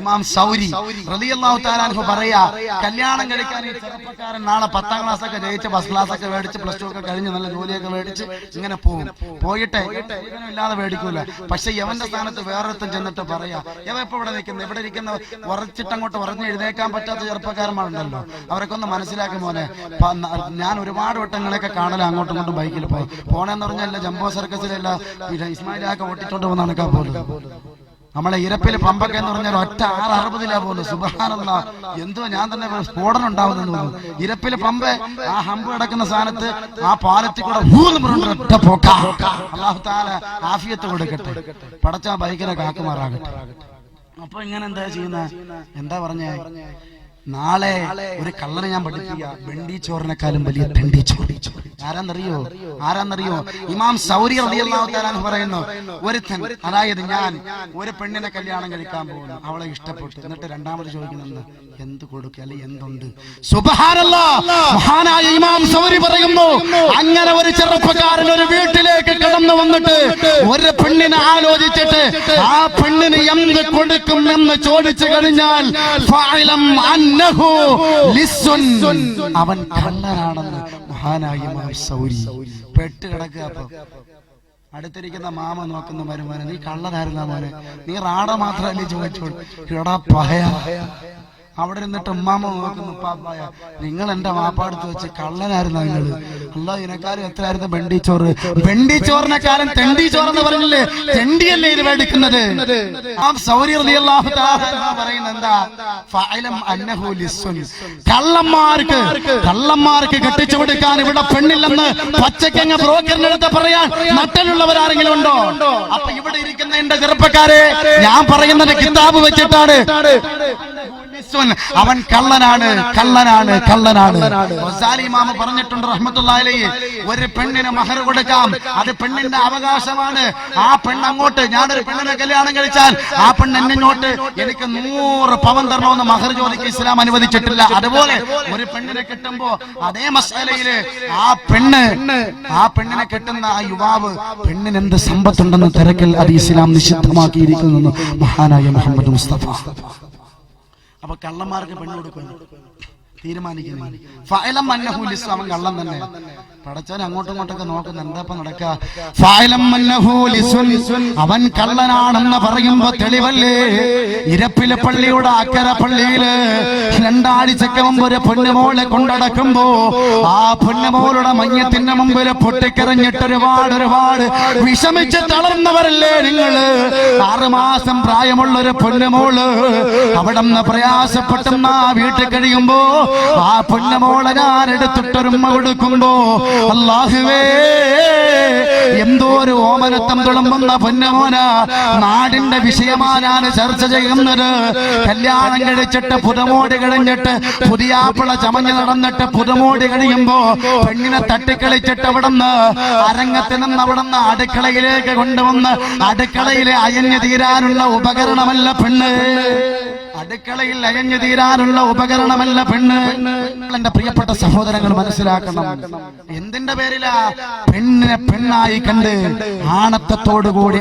ഇമാം സൗരി റളിയല്ലാഹു താലാൻഹു പറയാ കല്യാണം കഴിക്കാൻ ഈ ചെറുപ്പക്കാരൻ നാളെ പത്താം ക്ലാസ് ഒക്കെ ജയിച്ച് ഫസ്റ്റ് ക്ലാസ് ഒക്കെ മേടിച്ച് പ്ലസ് ടു ഒക്കെ കഴിഞ്ഞ് നല്ല ജോലിയൊക്കെ മേടിച്ച് ഇങ്ങനെ പോകും പോയിട്ട് ഇല്ലാതെ മേടിക്കൂല. പക്ഷെ യവന്റെ സ്ഥാനത്ത് വേറൊരുത്തൻ ചെന്നിട്ട് പറയാ യവ ഇപ്പൊ ഇവിടെ നിൽക്കുന്ന? ഇവിടെ ഇരിക്കുന്ന ഉറച്ചിട്ടങ്ങോട്ട് ഉറഞ്ഞ് എഴുന്നേക്കാൻ പറ്റാത്ത ചെറുപ്പക്കാരന്മാരുണ്ടല്ലോ. അവരൊക്കെ ഒന്ന് മനസ്സിലാക്കും മോനെ ഞാൻ ഒരുപാട് വട്ടങ്ങളൊക്കെ കാണല അങ്ങോട്ടും ഇങ്ങോട്ടും ബൈക്കിൽ പോയി. പോണെന്ന് പറഞ്ഞാൽ ജംബോ സർക്കസിലല്ല ഇസ്മായിലൊക്കെ ഓട്ടിച്ചോണ്ട് പോകുന്ന നടക്കാൻ പോലും. നമ്മളെ ഇരപ്പിൽ പമ്പൊക്കെ എന്ന് പറഞ്ഞാൽ ഒറ്റ ആറ് അറുപതിലാ പോകുന്നു സുബഹാനല്ല. എന്തോ ഞാൻ തന്നെ സ്ഫോടനം ഉണ്ടാവുന്നു ഇരപ്പിൽ പമ്പ് ആ ഹമ്പ് കിടക്കുന്ന സ്ഥാനത്ത് ആ പാലത്തിൽ കൂടെ ഒറ്റ പോക്ക. ആഫിയത്ത് കൊടുക്കട്ടെ. പടച്ച ഭയങ്കര കാക്കുമാറാകട്ടെ. അപ്പൊ ഇങ്ങനെ എന്താ ചെയ്യുന്ന? എന്താ പറഞ്ഞേ? നാളെ ഒരു കള്ളനെ ഞാൻ പഠിക്കുക വെണ്ടി ചോറിനെക്കാളും വലിയ തെണ്ടി ചോറി ആരാന്നറിയോ? ആരാന്നറിയോ? ഇമാം സൗരി റളിയല്ലാഹു പറയുന്നു ഒരുത്തൻ അതായത് ഞാൻ ഒരു പെണ്ണിനെ കല്യാണം കഴിക്കാൻ പോകുന്നു. അവളെ ഇഷ്ടപ്പെട്ടു. എന്നിട്ട് രണ്ടാമത് ചോദിക്കുന്നത് എന്ത് കൊടുക്കുക അല്ലെ എന്തുണ്ട്? മഹാനായ ഇമാം സൗരി പറയുന്നു അങ്ങനെ ഒരു ചെറുപ്പക്കാരൻ ഒരു വീട്ടിലേക്ക് വന്നിട്ട് ഒരു പെണ്ണിനെ ആലോചിച്ചിട്ട് ആ പെണ്ണിന് എന്ത് കൊടുക്കും എന്ന് ചോദിച്ചു കഴിഞ്ഞാൽ. അവൻ കള്ളനാണെന്ന് മഹാനായ പെട്ട് കിടക്കുക അടുത്തിരിക്കുന്ന മാമ നോക്കുന്ന മരുമാനെ നീ കള്ളനായിരുന്ന മോനെ? നീ റാട മാത്രമല്ലേ ചോദിച്ചോളൂ? എടാ പഹയ. അവിടെ നിന്നിട്ട് ഉമ്മാമ നോക്കുന്നു പാപ്പായ നിങ്ങൾ എന്റെ മാപ്പാടുത്ത് വെച്ച് കള്ളനായിരുന്നു നിങ്ങൾ അല്ല ഇതിനെക്കാളും എത്രയായിരുന്നു ബെണ്ടിച്ചോറ്? ബെണ്ടിച്ചോറിനെക്കാളും തെണ്ടിച്ചോറ് എന്ന് പറഞ്ഞില്ലേ? തെണ്ടിയല്ലേ ഇത് മേടിക്കുന്നത്? കള്ളന്മാർക്ക് കള്ളന്മാർക്ക് കെട്ടിച്ചു കൊടുക്കാൻ ഇവിടെ പെണ്ണില്ലെന്ന് പച്ചക്കങ്ങ ബ്രോക്കറിന്റെ അടുത്ത് പറയാൻ നട്ടലുള്ളവരാരെങ്കിലും ഉണ്ടോ? അപ്പൊ ഇവിടെ ഇരിക്കുന്ന എന്റെ ചെറുപ്പക്കാരെ ഞാൻ പറയുന്നത് കിതാബ് വെച്ചിട്ടാണ്. അവൻ കള്ളനാണ് കള്ളനാണ് കള്ളനാണ് ഇമാമ പറഞ്ഞിട്ടുണ്ട് റഹ്മത്തുള്ളാഹി അലൈഹി. ഒരു പെണ്ണിന് മഹർ കൊടുക്കാം. അത് പെണ്ണിന്റെ അവകാശമാണ്. ആ പെണ്ണ് അങ്ങോട്ട് ഞാനൊരു പെണ്ണിനെ കല്യാണം കഴിച്ചാൽ ആ പെണ്ണ് എന്നിങ്ങോട്ട് എനിക്ക് നൂറ് പവൻ തരണമെന്ന് മഹർ ചോദിക്ക് ഇസ്ലാം അനുവദിച്ചിട്ടില്ല. അതുപോലെ ഒരു പെണ്ണിനെ കിട്ടുമ്പോ അതേ മസാലയിൽ ആ പെണ്ണ് ആ പെണ്ണിനെ കെട്ടുന്ന ആ യുവാവ് പെണ്ണിന് എന്ത് സമ്പത്തുണ്ടെന്ന് തിരക്കൽ അത് ഇസ്ലാം നിഷിദ്ധമാക്കിയിരിക്കുന്നു. മഹാനായ മുഹമ്മദ് മുസ്തഫ. അപ്പൊ കള്ളന്മാർക്ക് പെണ്ണ് കൊടുക്കുന്നു തീരുമാനിക്കുന്നു ഫഅലം മന്നഹുൽ ഇസ്ലാം കള്ളം തന്നെ. പടച്ചവൻ അങ്ങോട്ടും ഇങ്ങോട്ടൊക്കെ നോക്കുന്ന എന്താ ഇപ്പൊ നടക്കുക? അവൻ കള്ളനാണെന്ന് പറയുമ്പോ തെളിവല്ലേ? ഇരപ്പിലെ പള്ളിയുടെ അക്കര പള്ളിയിൽ രണ്ടാഴ്ചക്ക് മുമ്പ് ഒരു പൊന്നുമോളെ കൊണ്ടടക്കുമ്പോ ആ പൊന്നുമോളുടെ മഞ്ഞത്തിന്റെ മുമ്പിൽ പൊട്ടിക്കരഞ്ഞിട്ട് ഒരുപാട് ഒരുപാട് വിഷമിച്ച് തളർന്നവരല്ലേ നിങ്ങൾ ആറുമാസം പ്രായമുള്ള ഒരു പൊന്നുമോൾ അവിടെ നിന്ന് പ്രയാസപ്പെട്ടെന്ന ആ വീട്ടിൽ കഴിയുമ്പോ ആ പൊന്നുമോളെ ഞാൻ എടുത്തിട്ടൊരുമ്മ കൊടുക്കുമ്പോ അള്ളാഹുവേ എന്തോ ഒരു ഓമനത്തം തുളുമ്പുന്ന പൊന്നമോന നാടിന്റെ വിഷയമാനാണ് ചർച്ച ചെയ്യുന്നത്. കല്യാണം കഴിച്ചിട്ട് പുതുമോടി കഴിഞ്ഞിട്ട് പുതിയാപ്പിള ചമഞ്ഞു നടന്നിട്ട് പുതുമോടി കഴിയുമ്പോ പെണ്ണിനെ തട്ടിക്കളിച്ചിട്ട് അവിടുന്ന് അരങ്ങത്തിൽ നിന്ന് അവിടുന്ന് അടുക്കളയിലേക്ക് കൊണ്ടുവന്ന് അടുക്കളയിലെ അയഞ്ഞു തീരാനുള്ള ഉപകരണമല്ല പെണ്ണ്. അടുക്കളയിൽ അയഞ്ഞു തീരാനുള്ള ഉപകരണമല്ല പെണ്ണ്. എന്റെ പ്രിയപ്പെട്ട സഹോദരങ്ങൾ മനസ്സിലാക്കണം. എന്തിന്റെ പേരിലാ? പെണ്ണിനെ പെണ്ണായി കണ്ട് ആണത്തത്തോടുകൂടി